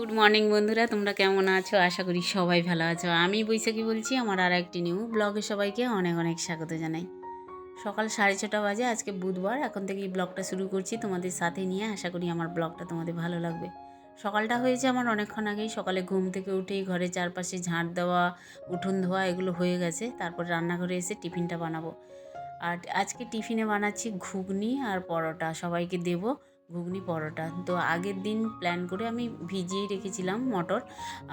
Good morning বন্ধুরা, তোমরা কেমন আছো? আশা করি সবাই ভালো আছো। আমি বৈশাখী বলছি, আমার আর একটি নিউ ব্লগে সবাইকে অনেক অনেক স্বাগত জানাই। সকাল সাড়ে ছটা বাজে, আজকে বুধবার, এখন থেকে এই ব্লগটা শুরু করছি তোমাদের সাথে নিয়ে। আশা করি আমার ব্লগটা তোমাদের ভালো লাগবে। সকালটা হয়েছে আমার অনেকক্ষণ আগেই, সকালে ঘুম থেকে উঠেই ঘরে চারপাশে ঝাঁট দেওয়া, উঠোন ধোয়া, এগুলো হয়ে গেছে। তারপর রান্নাঘরে এসে টিফিনটা বানাবো। আর আজকে টিফিনে বানাচ্ছি ঘুগনি আর পরোটা, সবাইকে দেবো। ঘুগনি পরোটা। তো আগের দিন প্ল্যান করে আমি ভিজিয়ে রেখেছিলাম মটর।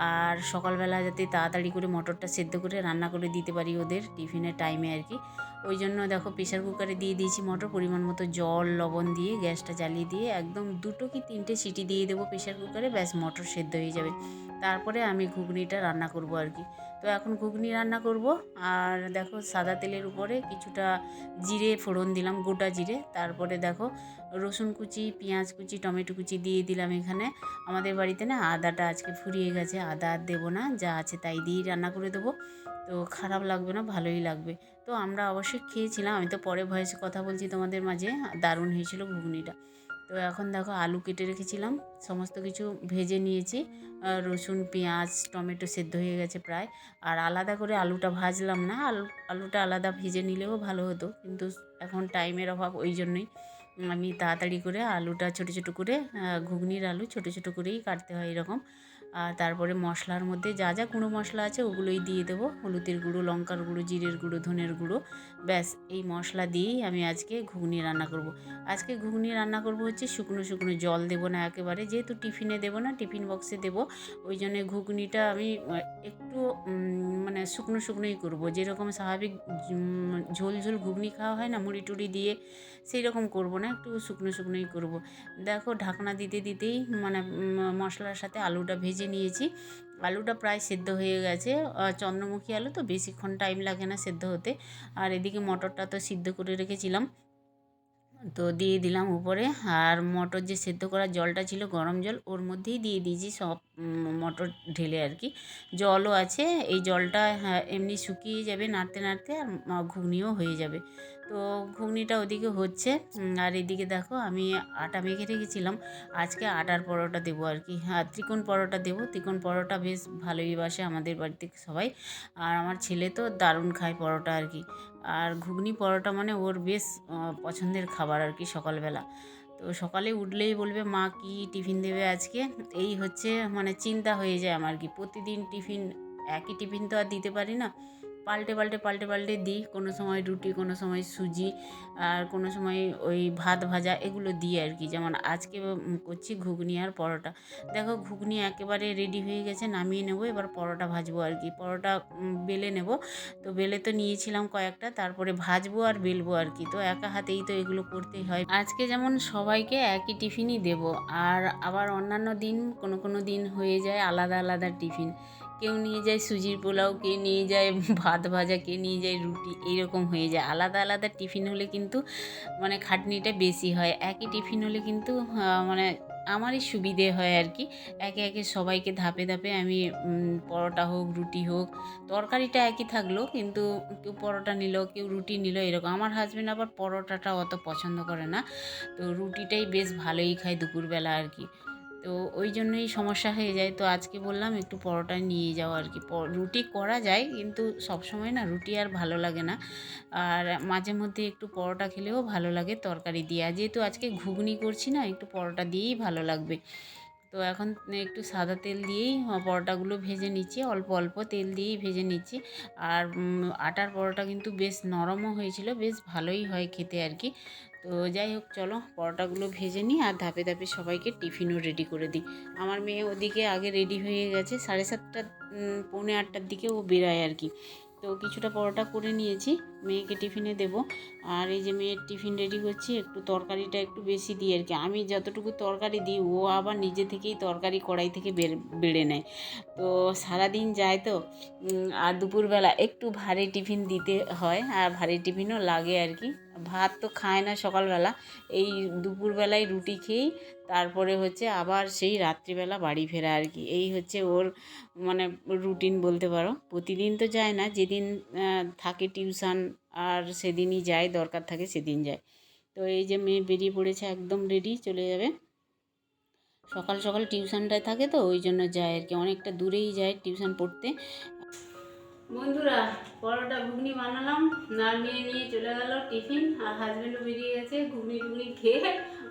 আর সকালবেলা যাতে তাড়াতাড়ি করে মটরটা সেদ্ধ করে রান্না করে দিতে পারি ওদের টিফিনের টাইমে আর কি ওই জন্য দেখো প্রেশার কুকারে দিয়ে দিয়েছি মটর, পরিমাণ মতো জল, লবণ দিয়ে, গ্যাসটা জ্বালিয়ে দিয়ে একদম দুটো কি তিনটে সিটি দিয়ে দেবো প্রেশার কুকারে ব্যাস মটর সেদ্ধ হয়ে যাবে। তারপরে আমি ঘুগনিটা রান্না করব আর কি তো এখন ঘুগনি রান্না করব। আর দেখো সাদা তেলের উপরে কিছুটা জিরে ফোড়ন দিলাম, গোটা জিরে। তারপরে দেখো রসুন কুচি, পেঁয়াজ কুচি, টমেটো কুচি দিয়ে দিলাম এখানে। আমাদের বাড়িতে না আদাটা আজকে ফুরিয়ে গেছে, আদা আর দেবো না, যা আছে তাই দিয়েই রান্না করে দেবো। তো খারাপ লাগবে না, ভালোই লাগবে। তো আমরা অবশ্যই খেয়েছিলাম, আমি তো পরে ভয়েসে কথা বলছি তোমাদের মাঝে, দারুণ হয়েছিল ঘুগনিটা। তো এখন দেখো আলু কেটে রেখেছিলাম, সমস্ত কিছু ভেজে নিয়েছি। রসুন, পেঁয়াজ, টমেটো সেদ্ধ হয়ে গেছে প্রায়। আর আলাদা করে আলুটা ভাজলাম না। আলু, আলুটা আলাদা ভেজে নিলেও ভালো হতো। কিন্তু এখন টাইমের অভাব, ওই জন্যই আমি তাড়াতাড়ি করে আলুটা ছোটো ছোটো করে ঘুগনির আলু ছোটো ছোটো করেই কাটতে হয় এরকম। আর তারপরে মশলার মধ্যে যা যা গুঁড়ো মশলা আছে ওগুলোই দিয়ে দেবো হলুদের গুঁড়ো, লঙ্কার গুঁড়ো, জিরের গুঁড়ো, ধনের গুঁড়ো ব্যাস, এই মশলা দিয়েই আমি আজকে ঘুগনি রান্না করব। আজকে ঘুগনি রান্না করব হচ্ছে শুকনো শুকনো জল দেবো না একেবারে, যেহেতু টিফিনে দেবো না, টিফিন বক্সে দেবো ওই জন্যে ঘুগনিটা আমি একটু মানে শুকনো শুকনোই করব যেরকম স্বাভাবিক ঝোল ঝোল ঘুগনি খাওয়া হয় না, মুড়ি টুড়ি দিয়ে সেই রকম করব না, একটু শুকনো শুকনোই করব। দেখো, ঢাকনা দিতে দিতেই মানে মশলার সাথে আলুটা ভেজে নিয়েছি। আলুটা প্রায় সেদ্ধ হয়ে গেছে। চন্দ্রমুখী আলু তো বেশিক্ষণ টাইম লাগে না সেদ্ধ হতে। আর এদিকে মটরটা তো সিদ্ধ করে রেখেছিলাম। তো দিয়ে দিলাম উপরে। আর মটর যে সেদ্ধ করা জলটা ছিল, গরম জল, ওর মধ্যেই দিয়ে দিয়েছি সব মটর ঢেলে আর কি। জলও আছে, এই জলটা হ্যাঁ এমনি শুকিয়ে যাবে নাড়তে নাড়তে আর ঘুগনিও হয়ে যাবে। তো ঘুগনিটা ওদিকে হচ্ছে আর এদিকে দেখো আমি আটা মেখে রেখেছিলাম। আজকে আটার পরোটা দেবো আর কি। হ্যাঁ ত্রিকোণ পরোটা দেবো। ত্রিকোণ পরোটা বেশ ভালোই বাসে আমাদের বাড়িতে সবাই। আর আমার ছেলে তো দারুণ খায় পরোটা আর কি। আর ঘুগনি পরোটা মানে ওর বেশ পছন্দের খাবার আর কি সকালবেলা। তো সকালে উঠলেই বলবে, মা কি টিফিন দেবে আজকে? এই হচ্ছে মানে চিন্তা হয়ে যায় আমার কি। প্রতিদিন টিফিন, একই টিফিন তো আর দিতে পারি না। পাল্টে পাল্টে পাল্টে পাল্টে দিই। কোনো সময় রুটি, কোনো সময় সুজি আর কোনো সময় ওই ভাত ভাজা এগুলো দিই আর কি। যেমন আজকে করছি ঘুগনি আর পরোটা। দেখো ঘুগনি একেবারে রেডি হয়ে গেছে, নামিয়ে নেব, এবার পরোটা ভাজবো আর কি। পরোটা বেলে নেব। তো বেলে তো নিয়েছিলাম কয়েকটা, তারপরে ভাজবো আর বেলবো আর কি। তো একা হাতেই তো এগুলো করতেই হয়। আজকে যেমন সবাইকে একই টিফিনই দেব, আর আবার অন্যান্য দিন কোনো কোনো দিন হয়ে যায় আলাদা আলাদা টিফিন। কেউ নিয়ে যায় সুজির পোলাও কে নিয়ে যায় ভাত ভাজা কে নিয়ে যায় রুটি, এইরকম হয়ে যায়। আলাদা আলাদা টিফিন হলে কিন্তু মানে খাটনিটা বেশি হয়। একই টিফিন হলে কিন্তু মানে আমারই সুবিধে হয় আর কি। একে একে সবাইকে ধাপে ধাপে আমি পরোটা হোক, রুটি হোক, তরকারিটা একই থাকল, কিন্তু কেউ পরোটা নিল, কেউ রুটি নিল, এরকম। আমার হাজব্যান্ড আবার পরোটাটা অত পছন্দ করে না। তো রুটিটাই বেশ ভালোই খায় দুপুরবেলা আর কি। তো ওই জন্যই সমস্যা হয়ে যায়। তো আজকে বললাম একটু পরোটা নিয়ে যাও আর কি। রুটি করা যায় কিন্তু সবসময় না রুটি আর ভালো লাগে না। আর মাঝে মধ্যে একটু পরোটা খেলেও ভালো লাগে তরকারি দিয়ে। যেহেতু আজকে ঘুগনি করছি না, একটু পরোটা দিয়েই ভালো লাগবে। তো এখন একটু সাদা তেল দিয়েই পরোটাগুলো ভেজে নিচ্ছি। অল্প অল্প তেল দিয়েই ভেজে নিচ্ছি। আর আটার পরোটা কিন্তু বেশ নরমও হয়েছিল, বেশ ভালোই হয় খেতে আর কি। তো যাই হোক, চলো পরোটাগুলো ভেজে নিই আর ধাপে ধাপে সবাইকে টিফিনও রেডি করে দিই। আমার মেয়ে ওদিকে আগে রেডি হয়ে গেছে, সাড়ে সাতটা পৌনে আটটার দিকে ও বেরোয় আর কি। তো কিছুটা পরোটা করে নিয়েছি। মেয়েকে টিফিনে দেব। আর এই যে মেয়ের টিফিন রেডি করছি একটু তরকারিটা একটু বেশি দিই আর কি। আমি যতটুকু তরকারি দিই, ও আবার নিজে থেকেই তরকারি কড়াই থেকে বেড়ে নেয়। তো সারাদিন যায় তো আর দুপুরবেলা একটু ভারী টিফিন দিতে হয়। আর ভারী টিফিনও লাগে আর কি। ভাত তো খায় না সকালবেলা। এই দুপুরবেলায় রুটি খেয়েই তারপরে হচ্ছে আবার সেই রাত্রিবেলা বাড়ি ফেরা আর কি। এই হচ্ছে ওর মানে রুটিন বলতে পারো। প্রতিদিন তো যায় না, যেদিন থাকে টিউশন আর সেদিনই যায়, দরকার থাকে সেদিন যায়। তো এই যে মেয়ে বেরিয়ে পড়েছে একদম রেডি চলে যাবে। সকাল সকাল টিউশনটায় থাকে তো, ওই জন্য যায় আর কি। অনেকটা দূরেই যায় টিউশন পড়তে। বন্ধুরা, পরোটা ঘুগনি বানালাম না নিয়ে নিয়ে চলে গেল টিফিন আর হাজব্যান্ডও বেরিয়ে গেছে ঘুগনি টুগনি খেয়ে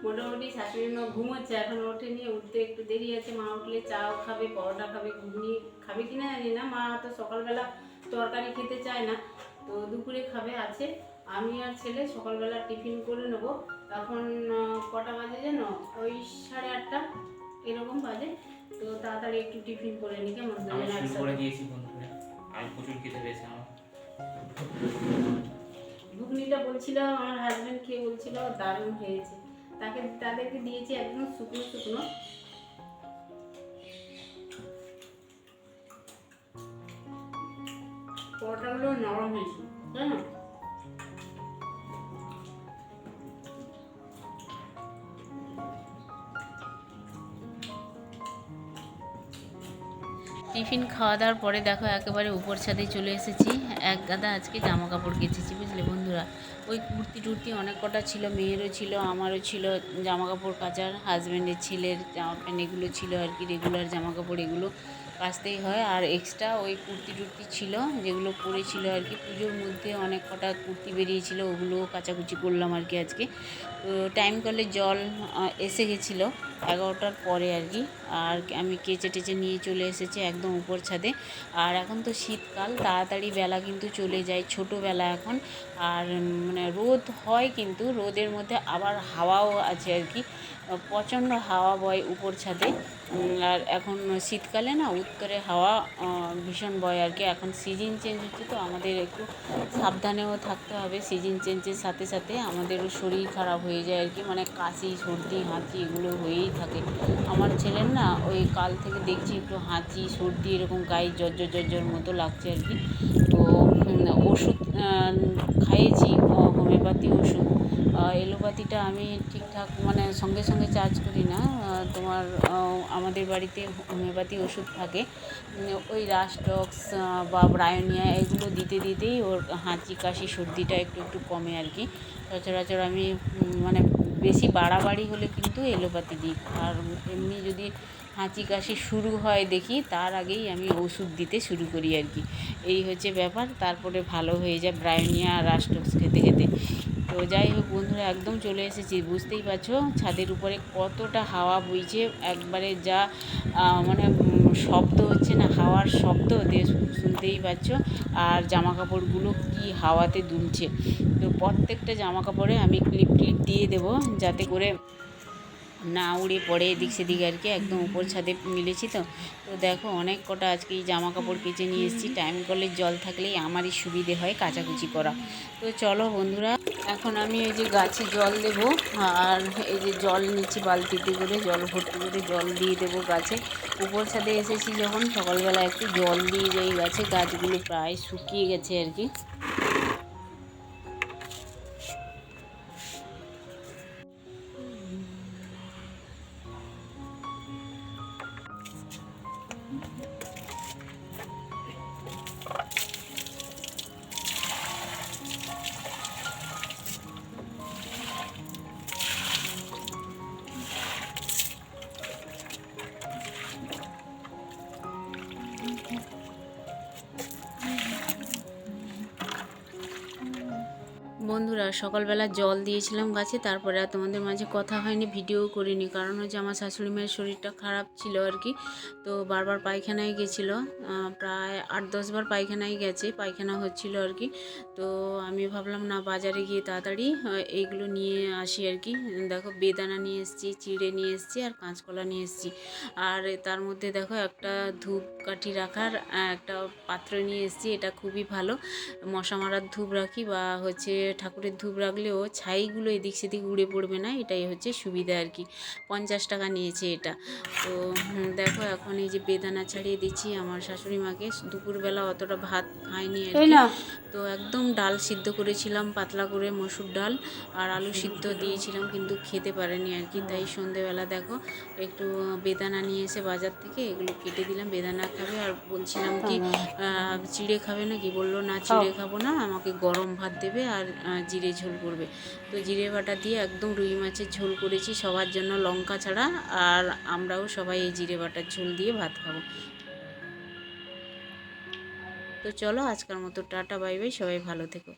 মোটামুটি শাশুড়ি মা ঘুমোচ্ছে এখন ওঠে নিয়ে উঠতে একটু দেরি আছে মা উঠলে চাও খাবে পরোটা খাবে ঘুগনি খাবে কিনা জানি না মা তো সকালবেলা তরকারি খেতে চায় না তো দুপুরে খাবে আছে। আমি আর ছেলে সকালবেলা টিফিন করে নেব এখন কটা বাজে যেন? ওই সাড়ে আটটা এরকম বাজে তো তাড়াতাড়ি একটু টিফিন করে নি কেমন আমি করে দিয়েছি বন্ধুরা আমি প্রচুর খেতে পেয়েছি আমার। ঘুগনিটা বলছিল আমার হাজব্যান্ড খেয়ে বলছিল দারুণ হয়েছে। তাকে, তাদেরকে দিয়েছি একদম শুকনো শুকনো। পরোটাগুলো নরম হয়েছে তাই না টিফিন খাওয়া দাওয়ার পরে দেখো একেবারে উপর ছাদে চলে এসেছি। এক গাদা আজকে জামা কাপড় কেচেছি, বুঝলে বন্ধুরা ওই কুর্তি টুর্তি অনেক কটা ছিল, মেয়েরও ছিল, আমারও ছিল জামা কাপড় কাচার হাজব্যান্ডের ছেলের, জামা প্যান্ট এগুলো ছিল আর কি রেগুলার জামা কাপড় এগুলো। কাচতেই হয়। আর এক্সট্রা ওই কুর্তি টুর্তি ছিল, যেগুলো পরেছিল আর কি। পুজোর মধ্যে অনেক কটা কুর্তি বেরিয়েছিল ওগুলো কাচাকুচি করলাম আর কি আজকে। তো টাইম করলে জল এসে গেছিল এগারোটার পরে আর কি। আর আমি কেচে টেচে নিয়ে চলে এসেছি একদম উপর ছাদে। আর এখন তো শীতকাল, তাড়াতাড়ি বেলা কিন্তু চলে যায়, ছোটোবেলা এখন। আর মানে রোদ হয় কিন্তু, রোদের মধ্যে আবার হাওয়াও আছে আর কি। প্রচণ্ড হাওয়া বয় উপর ছাদে। আর এখন শীতকালে না, উত্তরে হাওয়া ভীষণ বয় আর কি। এখন সিজন চেঞ্জ হচ্ছে তো, আমাদের একটু সাবধানেও থাকতে হবে। সিজন চেঞ্জের সাথে সাথে আমাদেরও শরীর খারাপ হয়ে যায় আর কি। মানে কাশি, সর্দি, হাঁচি এগুলো হয়েই থাকে। আমার ছেলের না, ওই কাল থেকে দেখছি একটু হাঁচি, সর্দি এরকম গায়ে জর্জর জর্জর মতো লাগছে আর কি। তো ওষুধ খাইয়েছি হোমিওপ্যাথি ওষুধ। আহ, এলোপ্যাথিটা আমি ঠিকঠাক মানে সঙ্গে সঙ্গে চার্জ করি না। তোমার আমাদের বাড়িতে হোমিওপ্যাথি ওষুধ থাকে। ওই রাস্টক্স বা ব্রায়োনিয়া এগুলো দিতে দিতেই ওর হাঁচি কাশি সর্দিটা একটু একটু কমে আর কি। সচরাচর আমি মানে বেশি বাড়াবাড়ি হলে কিন্তু এলোপ্যাথি দিই। আর এমনি যদি হাঁচি কাশি শুরু হয় দেখি তার আগেই আমি ওষুধ দিতে শুরু করি আর কি। এই হচ্ছে ব্যাপার। তারপরে ভালো হয়ে যায় ব্রায়োনিয়া আর রাস্টক্স খেতে খেতে। তো যাই হোক বন্ধুরা, একদম চলে এসেছি, বুঝতেই পারছ? ছাদের উপরে কতটা হাওয়া বইছে, একবারে যা মানে শব্দ হচ্ছে না, হাওয়ার শব্দ শুনতেই পাচ্ছ আর জামা কাপড়গুলো কি হাওয়াতে দুলছে। তো প্রত্যেকটা জামা কাপড়ে আমি ক্লিপ ক্লিপ দিয়ে দেবো, যাতে করে না উড়ে পড়ে এদিক সেদিক আর কি, একদম উপর ছাদে মিলেছি তো। তো দেখো অনেক কটা আজকে এই জামা কাপড় কেচে নিয়ে এসেছি। টাইম কলের জল থাকলেই আমারই সুবিধে হয় কাচাকুচি করা। তো চলো বন্ধুরা, এখন আমি এই যে গাছে জল দেব আর এই যে জল নিচ্ছি বালতিতে করে, জল ভর্তি করে জল দিয়ে দেবো গাছে। উপর ছাদে এসেছি যখন, সকালবেলা একটু জল দিয়ে যাই গাছে গাছগুলো প্রায় শুকিয়ে গেছে আর কি। Thank you. বন্ধুরা, সকালবেলা জল দিয়েছিলাম গাছে, তারপরে আর তোমাদের মাঝে কথা হয়নি, ভিডিও করিনি। কারণ হচ্ছে আমার শাশুড়ি মায়ের শরীরটা খারাপ ছিল আর কি। তো বারবার পায়খানায় গেছিল প্রায় আট দশবার পায়খানায় গেছে, পায়খানা হচ্ছিল আর কি। তো আমি ভাবলাম, না, বাজারে গিয়ে তাড়াতাড়ি এইগুলো নিয়ে আসি আর কি। দেখো, বেদানা নিয়ে এসেছি, চিড়ে নিয়ে এসেছি, আর কাঁচকলা নিয়ে এসেছি। আর তার মধ্যে দেখো, একটা ধূপ কাঠি রাখার একটা পাত্র নিয়ে এসেছি, এটা খুবই ভালো। মশা মারার ধূপ রাখি বা হচ্ছে ঠাকুরের ধূপ রাখলেও ছাইগুলো এদিক সেদিক উড়ে পড়বে না এটাই হচ্ছে সুবিধা আর কি। পঞ্চাশ টাকা নিয়েছে এটা। তো দেখো এখন এই যে বেদানা ছাড়িয়ে দিচ্ছি আমার শাশুড়ি মাকে দুপুরবেলা অতটা ভাত খায়নি আর কি। তো একদম ডাল সিদ্ধ করেছিলাম পাতলা করে মসুর ডাল আর আলু সিদ্ধ দিয়েছিলাম কিন্তু খেতে পারেনি আর কি। তাই সন্ধেবেলা দেখো একটু বেদানা নিয়ে এসে বাজার থেকে এগুলো কেটে দিলাম বেদানা খাবে আর বলছিলাম কি আহ, চিড়ে খাবে নাকি? বলল না চিড়ে খাব না আমাকে গরম ভাত দেবে আর জিরে ঝোল করবে। তো জিরে বাটা দিয়ে একদম রুই মাছের ঝোল করেছি, সবার জন্য লঙ্কা ছাড়া, আর আমরাও সবাই এই জিরে বাটার ঝোল দিয়ে ভাত খাব। তো চলো আজকের মতো টাটা, বাই বাই, সবাই ভালো থেকো।